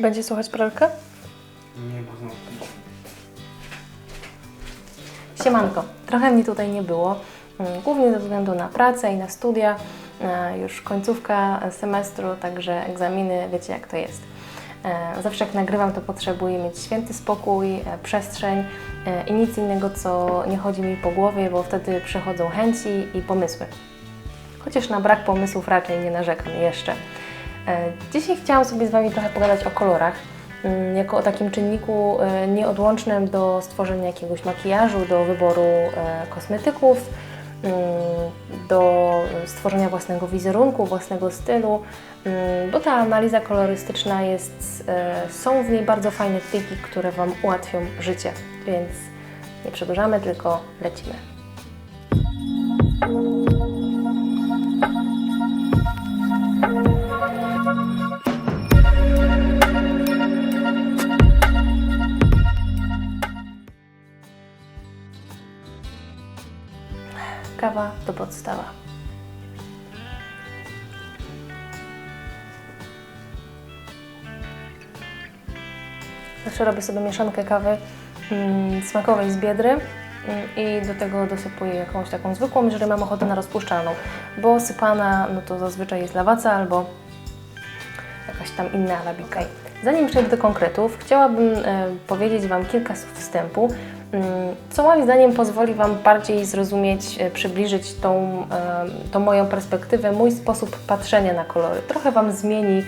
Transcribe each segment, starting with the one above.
Będzie słuchać pralkę? Nie, bo znowu. Siemanko. Trochę mnie tutaj nie było, mm, głównie ze względu na pracę i na studia. E, Już końcówka semestru, także egzaminy, wiecie jak to jest. E, Zawsze jak nagrywam, to potrzebuję mieć święty spokój, e, przestrzeń i nic innego, co nie chodzi mi po głowie, bo wtedy przychodzą chęci i pomysły. Chociaż na brak pomysłów raczej nie narzekam jeszcze. E, Dzisiaj chciałam sobie z Wami trochę pogadać o kolorach, mm, jako o takim czynniku e, nieodłącznym do stworzenia jakiegoś makijażu, do wyboru e, kosmetyków, mm, do stworzenia własnego wizerunku, własnego stylu, mm, bo ta analiza kolorystyczna jest, są w niej bardzo fajne triki, które Wam ułatwią życie, więc nie przedłużamy, tylko lecimy. Kawa to podstawa. Zawsze robię sobie mieszankę kawy mm, smakowej z biedry mm, i do tego dosypuję jakąś taką zwykłą, jeżeli mam ochotę na rozpuszczalną, bo sypana no to zazwyczaj jest lawaca albo jakaś tam inna arabika. Zanim przejdę do konkretów, chciałabym e, powiedzieć Wam kilka słów wstępu, co moim zdaniem pozwoli Wam bardziej zrozumieć, e, przybliżyć tą, e, tą moją perspektywę, mój sposób patrzenia na kolory. Trochę Wam zmieni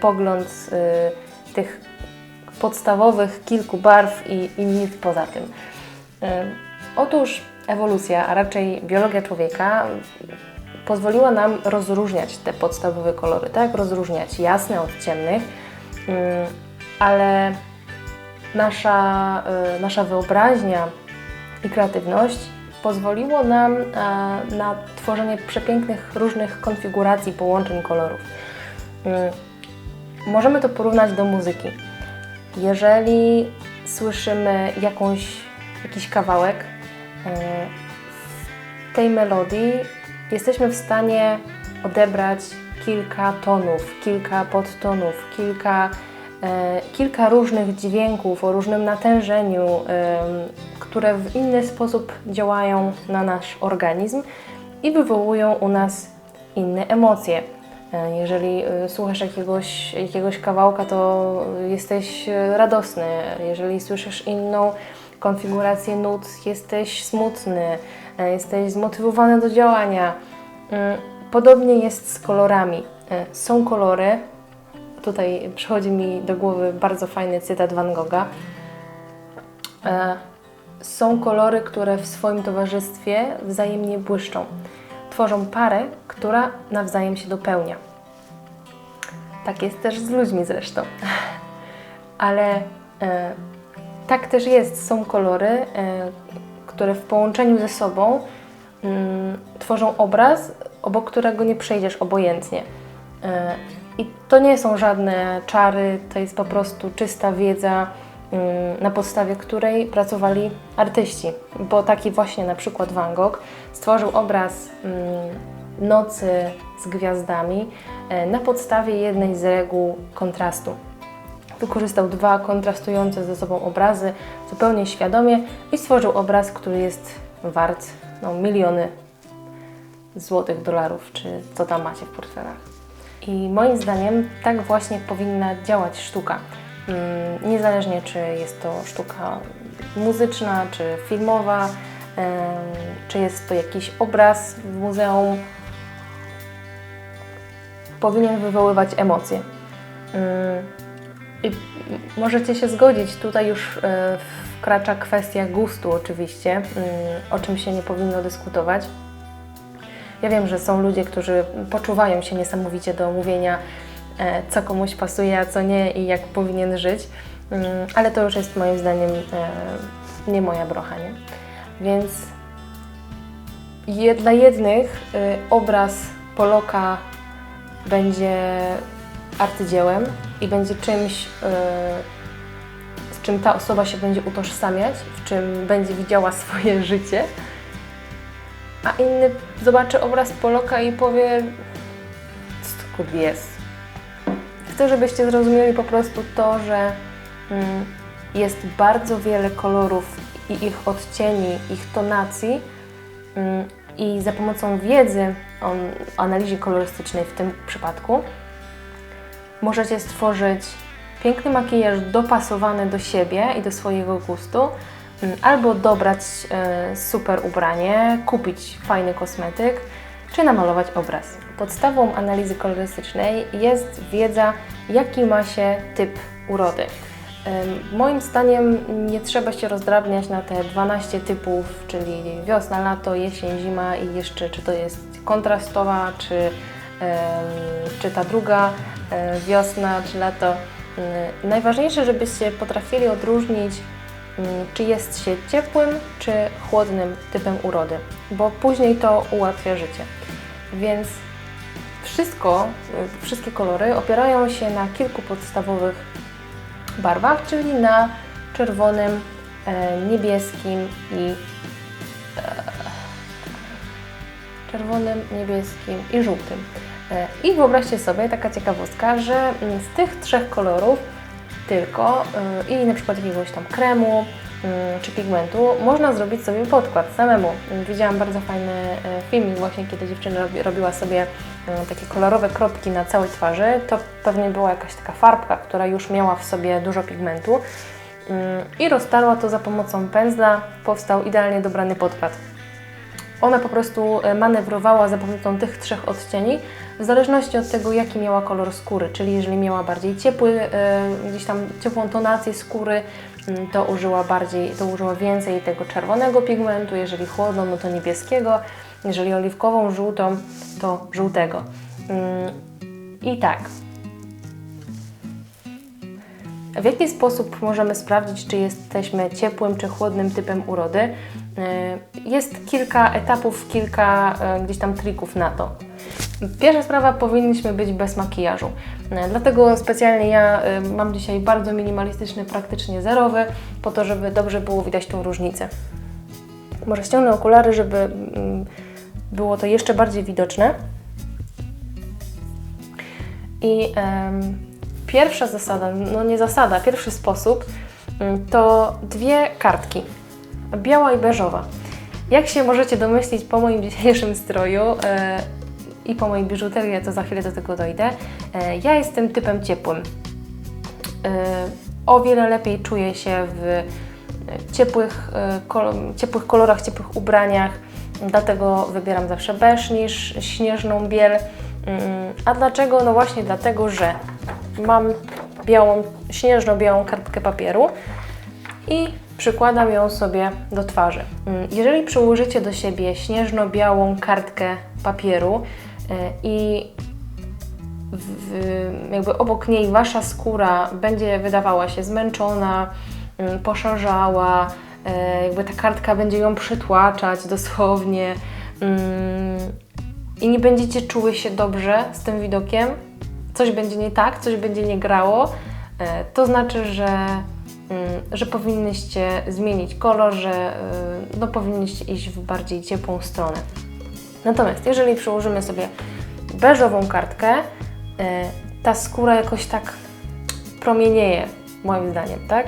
pogląd tych podstawowych kilku barw i, i nic poza tym. Otóż ewolucja, a raczej biologia człowieka pozwoliła nam rozróżniać te podstawowe kolory, tak? Rozróżniać jasne od ciemnych, ale nasza, y, nasza wyobraźnia i kreatywność pozwoliło nam e, na tworzenie przepięknych różnych konfiguracji połączeń kolorów. Mm, Możemy to porównać do muzyki. Jeżeli słyszymy jakąś, jakiś kawałek e, tej melodii, jesteśmy w stanie odebrać kilka tonów, kilka podtonów, kilka, e, kilka różnych dźwięków o różnym natężeniu, które w inny sposób działają na nasz organizm i wywołują u nas inne emocje. E, Jeżeli e, słuchasz jakiegoś, jakiegoś kawałka, to jesteś e, radosny. Jeżeli słyszysz inną konfigurację nut, jesteś smutny, e, jesteś zmotywowany do działania. Mm, Podobnie jest z kolorami. E, Są kolory, tutaj przychodzi mi do głowy bardzo fajny cytat Van Gogha. E, Są kolory, które w swoim towarzystwie wzajemnie błyszczą. Tworzą parę, która nawzajem się dopełnia. Tak jest też z ludźmi zresztą. Ale e, tak też jest. Są kolory, e, które w połączeniu ze sobą mm, tworzą obraz, obok którego nie przejdziesz obojętnie. I to nie są żadne czary, to jest po prostu czysta wiedza, mm, na podstawie której pracowali artyści. Bo taki właśnie na przykład Van Gogh stworzył obraz mm, nocy z gwiazdami e, na podstawie jednej z reguł kontrastu. Wykorzystał dwa kontrastujące ze sobą obrazy zupełnie świadomie i stworzył obraz, który jest wart no, miliony złotych, dolarów, czy co tam macie w portfelach. I moim zdaniem tak właśnie powinna działać sztuka. Mm, Niezależnie czy jest to sztuka muzyczna, czy filmowa, czy jest to jakiś obraz w muzeum, powinien wywoływać emocje. Mm, I możecie się zgodzić, tutaj już e, wkracza kwestia gustu oczywiście, mm, o czym się nie powinno dyskutować. Ja wiem, że są ludzie, którzy poczuwają się niesamowicie do mówienia, e, co komuś pasuje, a co nie i jak powinien żyć, Mm, ale to już jest moim zdaniem e, nie moja brocha, nie? Więc dla jednych y, obraz Poloka będzie arcydziełem i będzie czymś, y, z czym ta osoba się będzie utożsamiać, w czym będzie widziała swoje życie, a inny zobaczy obraz Poloka i powie, co to kurde jest. chcę, żebyście zrozumieli po prostu to, że mm, jest bardzo wiele kolorów i ich odcieni, ich tonacji mm, i za pomocą wiedzy o analizie kolorystycznej w tym przypadku możecie stworzyć piękny makijaż dopasowany do siebie i do swojego gustu, albo dobrać e, super ubranie, kupić fajny kosmetyk, czy namalować obraz. Podstawą analizy kolorystycznej jest wiedza, jaki ma się typ urody. Moim zdaniem nie trzeba się rozdrabniać na te 12 typów, czyli wiosna, lato, jesień, zima i jeszcze czy to jest kontrastowa, czy, czy ta druga e, wiosna, czy lato. Ym, Najważniejsze, żebyście potrafili odróżnić, czy jest się ciepłym, czy chłodnym typem urody, bo później to ułatwia życie. Więc wszystko, y, wszystkie kolory opierają się na kilku podstawowych barwach, czyli na czerwonym, e, niebieskim i e, czerwonym, niebieskim i żółtym. E, I wyobraźcie sobie, taka ciekawostka, że mm, z tych trzech kolorów tylko y, i na przykład jakiegoś tam kremu y, czy pigmentu można zrobić sobie podkład samemu. Widziałam bardzo fajny y, filmik właśnie, kiedy dziewczyna robi, robiła sobie takie kolorowe kropki na całej twarzy. To pewnie była jakaś taka farbka, która już miała w sobie dużo pigmentu i roztarła to za pomocą pędzla. Powstał idealnie dobrany podkład. Ona po prostu e, manewrowała za pomocą tych trzech odcieni, w zależności od tego, jaki miała kolor skóry. Czyli jeżeli miała bardziej ciepły, e, gdzieś tam ciepłą tonację skóry, mm, to użyła bardziej, to użyła więcej tego czerwonego pigmentu, jeżeli chłodną, no to niebieskiego, jeżeli oliwkową, żółtą, to żółtego. Mm, I tak, w jaki sposób możemy sprawdzić, czy jesteśmy ciepłym czy chłodnym typem urody? Y, Jest kilka etapów, kilka y, gdzieś tam trików na to. Pierwsza sprawa, powinniśmy być bez makijażu. Y, Dlatego specjalnie ja y, mam dzisiaj bardzo minimalistyczny, praktycznie zerowy, po to, żeby dobrze było widać tą różnicę. Może ściągnę okulary, żeby mm, było to jeszcze bardziej widoczne. I em, pierwsza zasada, no nie zasada, pierwszy sposób mm, to dwie kartki, biała i beżowa. Jak się możecie domyślić po moim dzisiejszym stroju e, i po mojej biżuterii, to za chwilę do tego dojdę, e, ja jestem typem ciepłym. E, o wiele lepiej czuję się w e, ciepłych, e, ciepłych kolorach, ciepłych ubraniach, dlatego wybieram zawsze beż niż śnieżną biel. Mm, A dlaczego? No właśnie dlatego, że mam białą, śnieżno-białą kartkę papieru i przykładam ją sobie do twarzy. Mm, Jeżeli przyłożycie do siebie śnieżno-białą kartkę papieru e, i w, jakby obok niej wasza skóra będzie wydawała się zmęczona, mm, poszarzała, e, jakby ta kartka będzie ją przytłaczać dosłownie mm, i nie będziecie czuły się dobrze z tym widokiem, coś będzie nie tak, coś będzie nie grało, e, to znaczy, że, że powinnyście zmienić kolor, że e, no, powinniście iść w bardziej ciepłą stronę. Natomiast jeżeli przyłożymy sobie beżową kartkę, e, ta skóra jakoś tak promienieje, moim zdaniem, tak?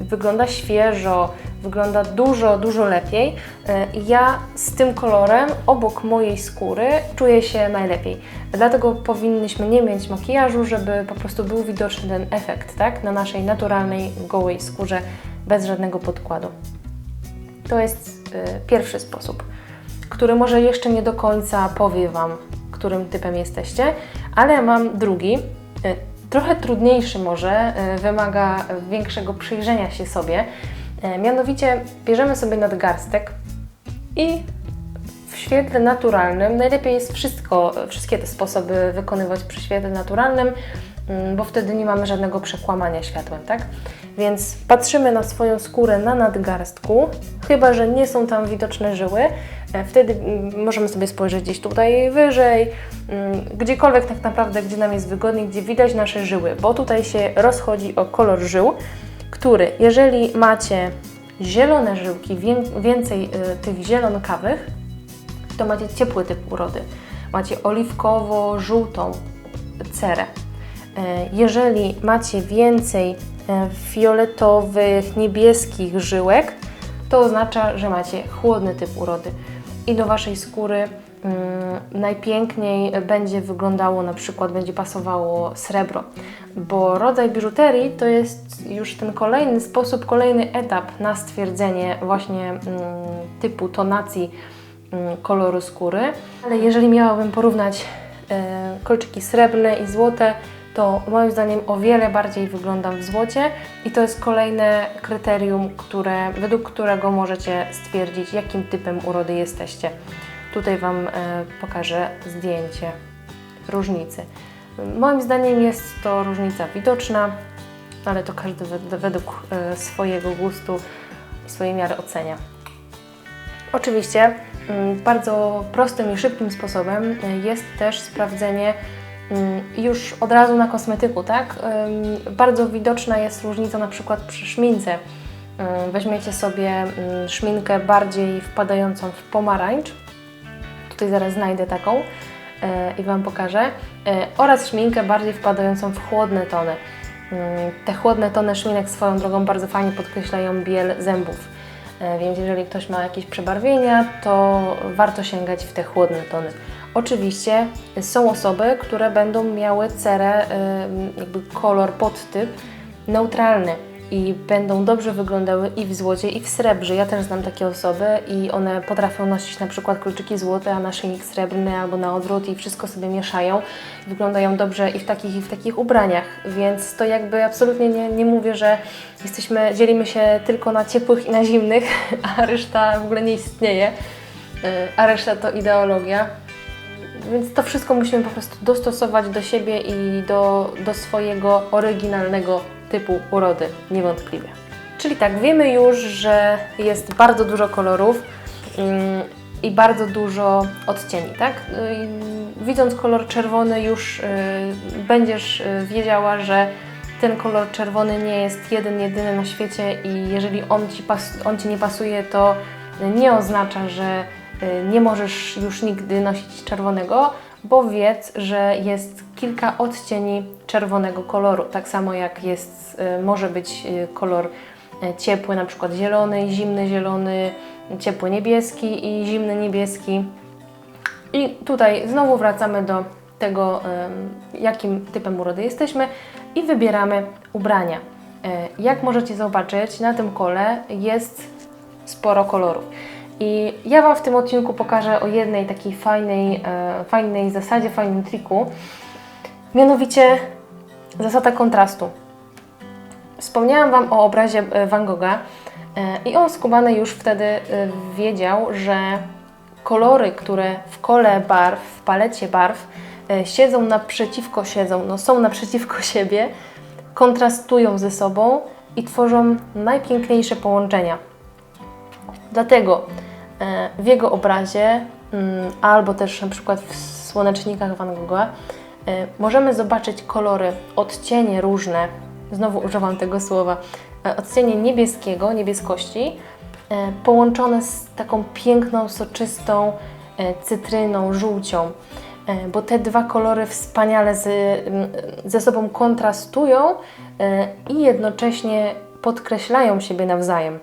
Wygląda świeżo, wygląda dużo, dużo lepiej. E, Ja z tym kolorem obok mojej skóry czuję się najlepiej. Dlatego powinniśmy nie mieć makijażu, żeby po prostu był widoczny ten efekt, tak? Na naszej naturalnej, gołej skórze, bez żadnego podkładu. To jest y, pierwszy sposób, który może jeszcze nie do końca powie Wam, którym typem jesteście, ale mam drugi, y, trochę trudniejszy może, wymaga większego przyjrzenia się sobie. Y, mianowicie bierzemy sobie nadgarstek i w świetle naturalnym najlepiej jest wszystko, wszystkie te sposoby wykonywać przy świetle naturalnym, mm, bo wtedy nie mamy żadnego przekłamania światłem, tak? Więc patrzymy na swoją skórę na nadgarstku, chyba że nie są tam widoczne żyły, e, wtedy mm, możemy sobie spojrzeć gdzieś tutaj wyżej, mm, gdziekolwiek tak naprawdę, gdzie nam jest wygodniej, gdzie widać nasze żyły, bo tutaj się rozchodzi o kolor żył, który jeżeli macie zielone żyłki, wię- więcej y, tych zielonkawych, to macie ciepły typ urody. Macie oliwkowo-żółtą cerę. E, Jeżeli macie więcej e, fioletowych, niebieskich żyłek, to oznacza, że macie chłodny typ urody i do Waszej skóry najpiękniej będzie wyglądało, na przykład będzie pasowało srebro, bo rodzaj biżuterii to jest już ten kolejny sposób, kolejny etap na stwierdzenie właśnie mm, typu tonacji mm, koloru skóry. Ale jeżeli miałabym porównać e, kolczyki srebrne i złote, to moim zdaniem o wiele bardziej wyglądam w złocie i to jest kolejne kryterium, które, według którego możecie stwierdzić, jakim typem urody jesteście. Tutaj Wam e, pokażę zdjęcie różnicy. Moim zdaniem jest to różnica widoczna, ale to każdy wed- według e, swojego gustu i swojej miary ocenia. Oczywiście mm, bardzo prostym i szybkim sposobem y, jest też sprawdzenie mm, już od razu na kosmetyku, tak? Bardzo widoczna jest różnica na przykład przy szmince. Weźmiecie sobie mm, szminkę bardziej wpadającą w pomarańcz, tutaj zaraz znajdę taką e, i Wam pokażę, e, oraz szminkę bardziej wpadającą w chłodne tony. Mm, Te chłodne tony szminek swoją drogą bardzo fajnie podkreślają biel zębów. E, Więc jeżeli ktoś ma jakieś przebarwienia, to warto sięgać w te chłodne tony. Oczywiście są osoby, które będą miały cerę, jakby kolor, podtyp neutralny i będą dobrze wyglądały i w złocie, i w srebrze. Ja też znam takie osoby i one potrafią nosić na przykład kluczyki złote, a naszyjnik srebrny albo na odwrót i wszystko sobie mieszają. Wyglądają dobrze i w takich, i w takich ubraniach, więc to jakby absolutnie nie, nie mówię, że jesteśmy, dzielimy się tylko na ciepłych i na zimnych, a reszta w ogóle nie istnieje, Yy, a reszta to ideologia. Więc to wszystko musimy po prostu dostosować do siebie i do, do swojego oryginalnego typu urody, niewątpliwie. Czyli tak, wiemy już, że jest bardzo dużo kolorów ym, i bardzo dużo odcieni, tak? Ym, Widząc kolor czerwony już y, będziesz y, wiedziała, że ten kolor czerwony nie jest jeden, jedyny na świecie i jeżeli on Ci, on ci nie pasuje, to nie oznacza, że y, nie możesz już nigdy nosić czerwonego, bo wiedz, że jest kilka odcieni czerwonego koloru. Tak samo jak jest, y, może być y, kolor y, ciepły, na przykład zielony, zimny zielony, ciepły niebieski i zimny niebieski. I tutaj znowu wracamy do tego, jakim typem urody jesteśmy i wybieramy ubrania. Jak możecie zobaczyć, na tym kole jest sporo kolorów. I ja Wam w tym odcinku pokażę o jednej takiej fajnej, e, fajnej zasadzie, fajnym triku, mianowicie zasada kontrastu. Wspomniałam Wam o obrazie e, Van Gogha e, i on skubany już wtedy e, wiedział, że kolory, które w kole barw, w palecie barw e, siedzą naprzeciwko, siedzą, no są naprzeciwko siebie, kontrastują ze sobą i tworzą najpiękniejsze połączenia. Dlatego e, w jego obrazie, mm, albo też na przykład w słonecznikach Van Gogha, e, możemy zobaczyć kolory, odcienie różne, znowu używam tego słowa, e, odcienie niebieskiego, niebieskości, połączone z taką piękną, soczystą cytryną, żółcią, bo te dwa kolory wspaniale z, ze sobą kontrastują i jednocześnie podkreślają siebie nawzajem.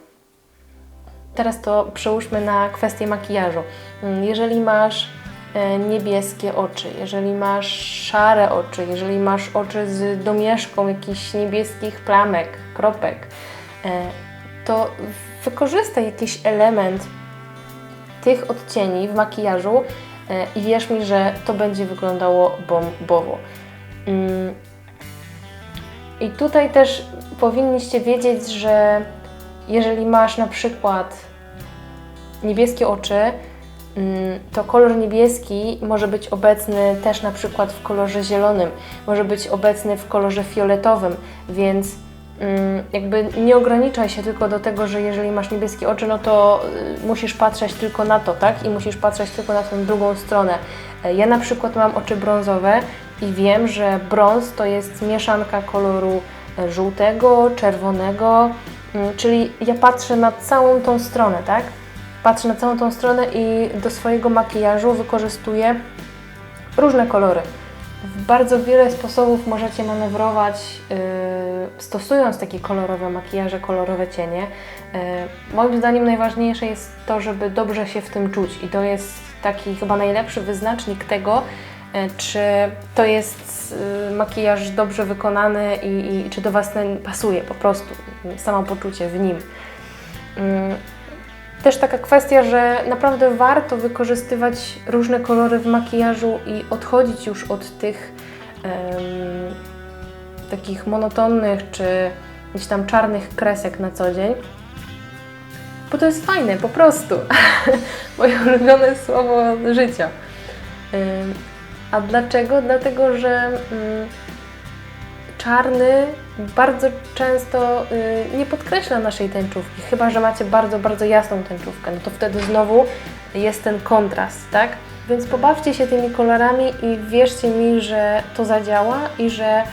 Teraz to przełóżmy na kwestię makijażu. Mm, Jeżeli masz e, niebieskie oczy, jeżeli masz szare oczy, jeżeli masz oczy z domieszką jakichś niebieskich plamek, kropek, e, to wykorzystaj jakiś element tych odcieni w makijażu e, i wierz mi, że to będzie wyglądało bombowo. Mm, I tutaj też powinniście wiedzieć, że jeżeli masz na przykład niebieskie oczy, mm, to kolor niebieski może być obecny też na przykład w kolorze zielonym, może być obecny w kolorze fioletowym, więc mm, jakby nie ograniczaj się tylko do tego, że jeżeli masz niebieskie oczy, no to y, musisz patrzeć tylko na to, tak? I musisz patrzeć tylko na tę drugą stronę. E, Ja na przykład mam oczy brązowe i wiem, że brąz to jest mieszanka koloru e, żółtego, czerwonego, mm, czyli ja patrzę na całą tą stronę, tak? Patrzę na całą tą stronę i do swojego makijażu wykorzystuję różne kolory. w bardzo wiele sposobów możecie manewrować, yy, stosując takie kolorowe makijaże, kolorowe cienie. Yy, moim zdaniem najważniejsze jest to, żeby dobrze się w tym czuć i to jest taki chyba najlepszy wyznacznik tego, yy, czy to jest yy, makijaż dobrze wykonany i, i czy do Was pasuje po prostu, samopoczucie w nim. Też taka kwestia, że naprawdę warto wykorzystywać różne kolory w makijażu i odchodzić już od tych em, takich monotonnych czy gdzieś tam czarnych kresek na co dzień. Bo to jest fajne, po prostu. Moje ulubione słowo życia. Ym, A dlaczego? Dlatego, że mm, czarny bardzo często y, nie podkreśla naszej tęczówki, chyba że macie bardzo, bardzo jasną tęczówkę, no to wtedy znowu jest ten kontrast, tak? Więc pobawcie się tymi kolorami i wierzcie mi, że to zadziała i że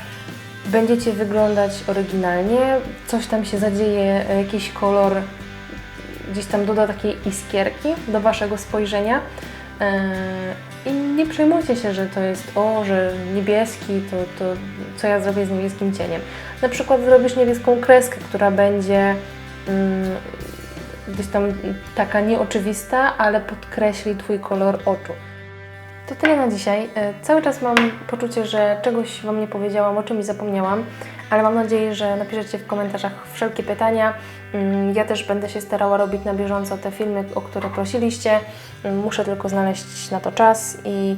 będziecie wyglądać oryginalnie, coś tam się zadzieje, jakiś kolor gdzieś tam doda takiej iskierki do Waszego spojrzenia. Yy, I nie przejmujcie się, że to jest o, że niebieski, to, to co ja zrobię z niebieskim cieniem. Na przykład zrobisz niebieską kreskę, która będzie mm, gdzieś tam taka nieoczywista, ale podkreśli Twój kolor oczu. To tyle na dzisiaj. E, Cały czas mam poczucie, że czegoś Wam nie powiedziałam, o czymś zapomniałam, ale mam nadzieję, że napiszecie w komentarzach wszelkie pytania. Mm, Ja też będę się starała robić na bieżąco te filmy, o które prosiliście. Mm, Muszę tylko znaleźć na to czas i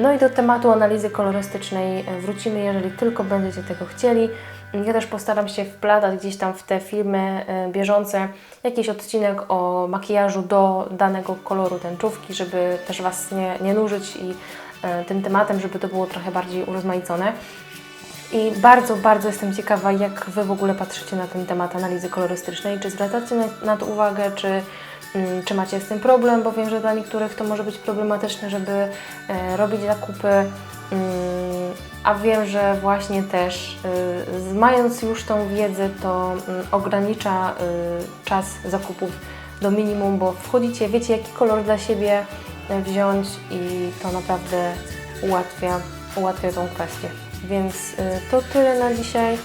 no i do tematu analizy kolorystycznej e, wrócimy, jeżeli tylko będziecie tego chcieli. Ja też postaram się wplatać gdzieś tam w te filmy e, bieżące jakiś odcinek o makijażu do danego koloru tęczówki, żeby też Was nie, nie nużyć i e, tym tematem, żeby to było trochę bardziej urozmaicone. I bardzo, bardzo jestem ciekawa, jak Wy w ogóle patrzycie na ten temat analizy kolorystycznej. Czy zwracacie na, to uwagę, czy, mm, czy macie z tym problem, bo wiem, że dla niektórych to może być problematyczne, żeby e, robić zakupy. Mm, a wiem, że właśnie też z- mając już tą wiedzę, to mm, ogranicza y, czas zakupów do minimum, bo wchodzicie, wiecie jaki kolor dla siebie wziąć i to naprawdę ułatwia, ułatwia tą kwestię. Więc y, to tyle na dzisiaj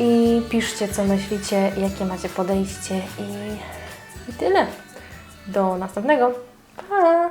i piszcie co myślicie, jakie macie podejście i, i tyle. Do następnego. Pa!